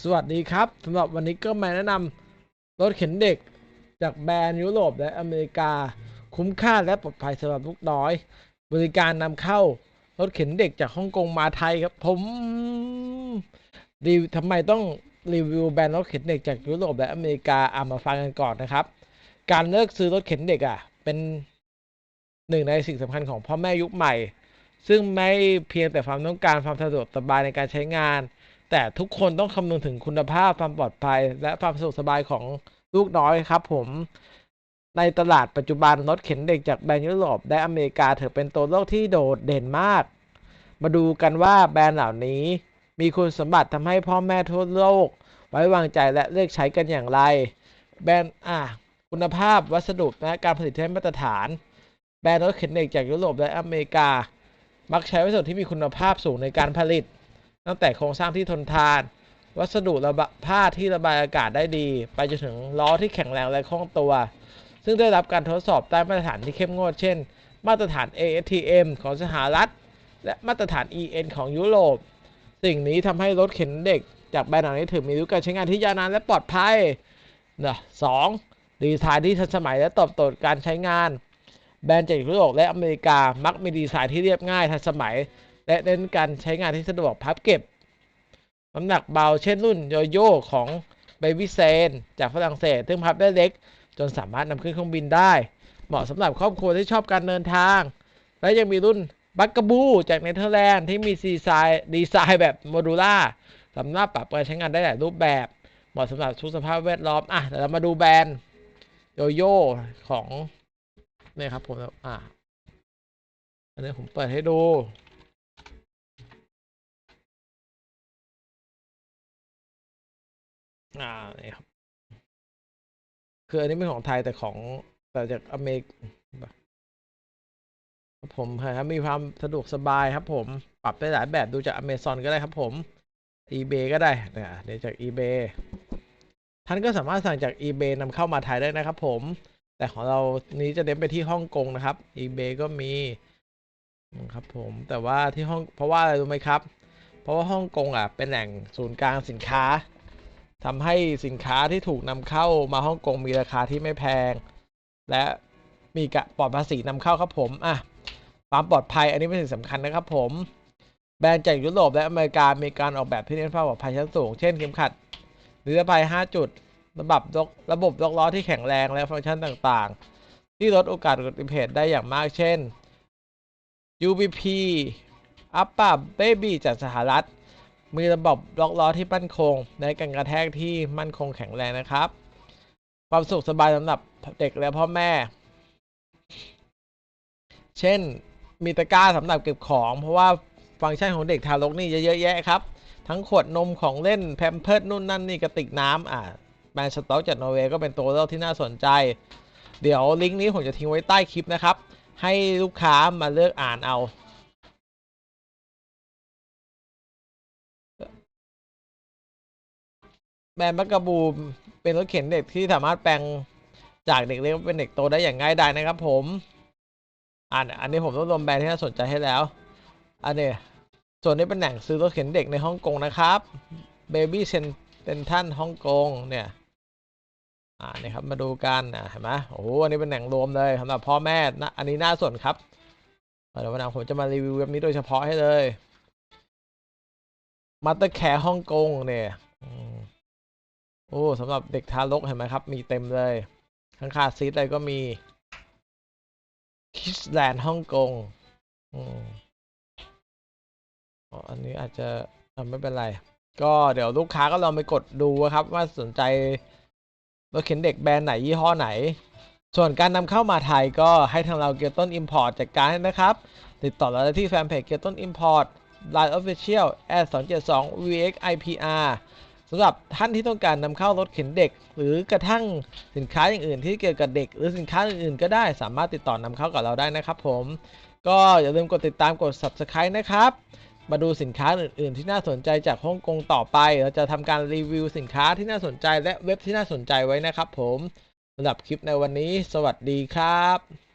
สวัสดีครับสำหรับวันนี้ก็มาแนะนำรถเข็นเด็ก จากแบรนด์ยุโรปและอเมริกา คุ้มค่าและปลอดภัยสำหรับลูกน้อย บริการนำเข้ารถเข็นเด็กจากฮ่องกงมาไทยครับ ผมรีทำไมต้องรีวิวแบรนด์รถเข็นเด็กจากยุโรปและอเมริกาเอามาฟังกันก่อนนะครับ การเลิกซื้อรถเข็นเด็กอะ เป็นหนึ่งในสิ่งสำคัญของพ่อแม่ยุคใหม่ ซึ่งไม่เพียงแต่ความต้องการความสะดวกสบายในการใช้งาน แต่ทุกคนต้องคำนึงถึงคุณภาพความปลอดภัย และความสะดวกสบายของลูกน้อยครับผม ในตลาดปัจจุบันรถเข็นเด็กจากแบรนด์ยุโรปและอเมริกาถือเป็นตัวเลือกที่โดดเด่นมาก มาดูกันว่าแบรนด์เหล่านี้ มีคุณสมบัติทำให้พ่อแม่ทั่วโลก ไว้วางใจและเลือกใช้กันอย่างไร แบรนด์อะคุณภาพวัสดุและการผลิตที่มาตรฐาน แบรนด์รถเข็นเด็กจากยุโรปและอเมริกา มักใช้วัสดุที่มีคุณภาพสูงในการผลิต ตั้งแต่โครงสร้างที่ทนทาน วัสดุระบะผ้าที่ระบายอากาศได้ดี ไปจนถึงล้อที่แข็งแรงและคล่องตัว ซึ่งได้รับการทดสอบใต้มาตรฐานที่เข้มงวดเช่น มาตรฐาน ASTM ของสหรัฐ และมาตรฐาน EN ของยุโรป สิ่งนี้ทำให้รถเข็นเด็ก จากแบรนด์เหล่านี้ถือมีอายุการใช้งานที่ยาวนานและปลอดภัยนะสองดีไซน์ที่ทันสมัยและตอบโจทย์การใช้งาน แบรนด์จากยุโรปและอเมริกามักมีดีไซน์ที่เรียบง่ายทันสมัย และเน้นการใช้งานที่สะดวกพับเก็บ น้ำหนักเบาเช่นรุ่นโยโย่ของ Baby s a n จากฝรั่งเศส ซึ่งพับได้เล็ก จนสามารถนำขึ้นเครื่องบินได้ เหมาะสำหรับครอบครัวที่ชอบการเดินทาง และยังมีรุ่นบักก b บูจากเนเธอร์แลนด์ที่มีดีไซน์ดีไซน์แบบโมดูล่าสามารถปรับการใช้งานได้หลายรูปแบบ เหมาะสำหรับทุกสภาพแวดล้อมอะเดี๋ยวเรามาดูแบรนด์โยโย่ของนี่ครับผมอะอันนี้ผมเปิดให้ดู อ่านี่ครับ คืออันนี้เป็นของไทยแต่ของแต่จากอเมริกผมครับมีความสะดวกสบายครับผม ปรับได้หลายแบบดูจากอเมซอนก็ได้ครับผม eBay ก็ได้เนี่ยเดี๋ยวจาก eBay ท่านก็สามารถสั่งจาก eBay นำเข้ามาไทยได้นะครับผม แต่ของเรานี้จะเน้นไปที่ฮ่องกงนะครับ eBay ก็มีครับผมแต่ว่าที่ห้องเพราะว่าอะไรรู้ไหมครับ เพราะว่าฮ่องกงอะเป็นแหล่งศูนย์กลางสินค้า ทำให้สินค้าที่ถูกนำเข้ามาฮ่องกงมีราคาที่ไม่แพง และมีกะปลอดภาษีนำเข้าครับผมอะความปลอดภัยอันนี้เป็นสิ่งสำคัญนะครับผม แบรนด์จากยุโรปและอเมริกามีการออกแบบที่เน้นความปลอดภัยชั้นสูง เช่นเข็มขัดนิรภัย 5 จุด ระบบยกระบบยกล้อที่แข็งแรงและฟังก์ชันต่างๆ ที่ลดโอกาสอุบัติเหตุได้อย่างมากเช่น UBP Uppa Baby จากสหรัฐ มีระบบล็อกล้อที่มั่นคง ในการกระแทกที่มั่นคงแข็งแรงนะครับ ความสุขสบายสำหรับเด็กและพ่อแม่ เช่นมีตะกร้าสำหรับเก็บของ เพราะว่าฟังก์ชันของเด็กทารกนี่เยอะแยะครับ ทั้งขวดนมของเล่นแพมเพิร์ดนู่นนั่นนี่กระติกน้ำอ่าแบรนด์สต็อกจากนอร์เวย์ก็เป็นตัวเลือกที่น่าสนใจ เดี๋ยวลิงก์นี้ผมจะทิ้งไว้ใต้คลิปนะครับ ให้ลูกค้ามาเลือกอ่านเอา แบรนด์บักกะบูเป็นรถเข็นเด็กที่สามารถแปลงจากเด็กเล็กเป็นเด็กโตได้อย่างง่ายดายนะครับ ผมอันอันนี้ผมรวบรวมแบรนด์ที่น่าสนใจให้แล้ว อันนี้ส่วนนี้เป็นแหล่งซื้อรถเข็นเด็กในฮ่องกงนะครับ Baby Central ฮ่องกงเนี่ยอ่านี่ครับมาดูกันอะเห็นไหมโอ้โหอันนี้เป็นแหล่งรวมเลยสำหรับพ่อแม่นะอันนี้น่าสนครับเดี๋ยววันหลังผมจะมารีวิวเว็บนี้โดยเฉพาะให้เลยมาตเตอร์แคร์ฮ่องกงเนี่ย โอ้สำหรับเด็กทารกเห็นไหมครับ มีเต็มเลยข้างคาซีทอะไรก็มีคิสแลนด์ฮ่องกงอืมอ๋ออันนี้อาจจะทำไม่เป็นไร ก็เดี๋ยวลูกค้าก็ลองไปกดดูครับ ว่าสนใจรถเข็นเด็กแบรนด์ไหนยี่ห้อไหน ส่วนการนำเข้ามาไทยก็ให้ทางเราเกียร์ต้น Import จัดการให้นะครับ ติดต่อเราได้ที่แฟนเพจเกียร์ต้น Import Line Official at 272 VXIPR สำหรับท่านที่ต้องการนำเข้ารถเข็นเด็ก หรือกระทั่งสินค้าอย่างอื่นที่เกี่ยวกับเด็ก หรือสินค้าอื่นๆก็ได้สามารถติดต่อนำเข้ากับเราได้นะครับ ผม ก็อย่าลืมกดติดตามกด subscribe นะครับมาดูสินค้าอื่น ๆ ที่น่าสนใจจากฮ่องกงต่อไป เราจะทำการรีวิวสินค้าที่น่าสนใจและเว็บที่น่าสนใจไว้นะครับ ผมสำหรับคลิปในวันนี้ สวัสดีครับ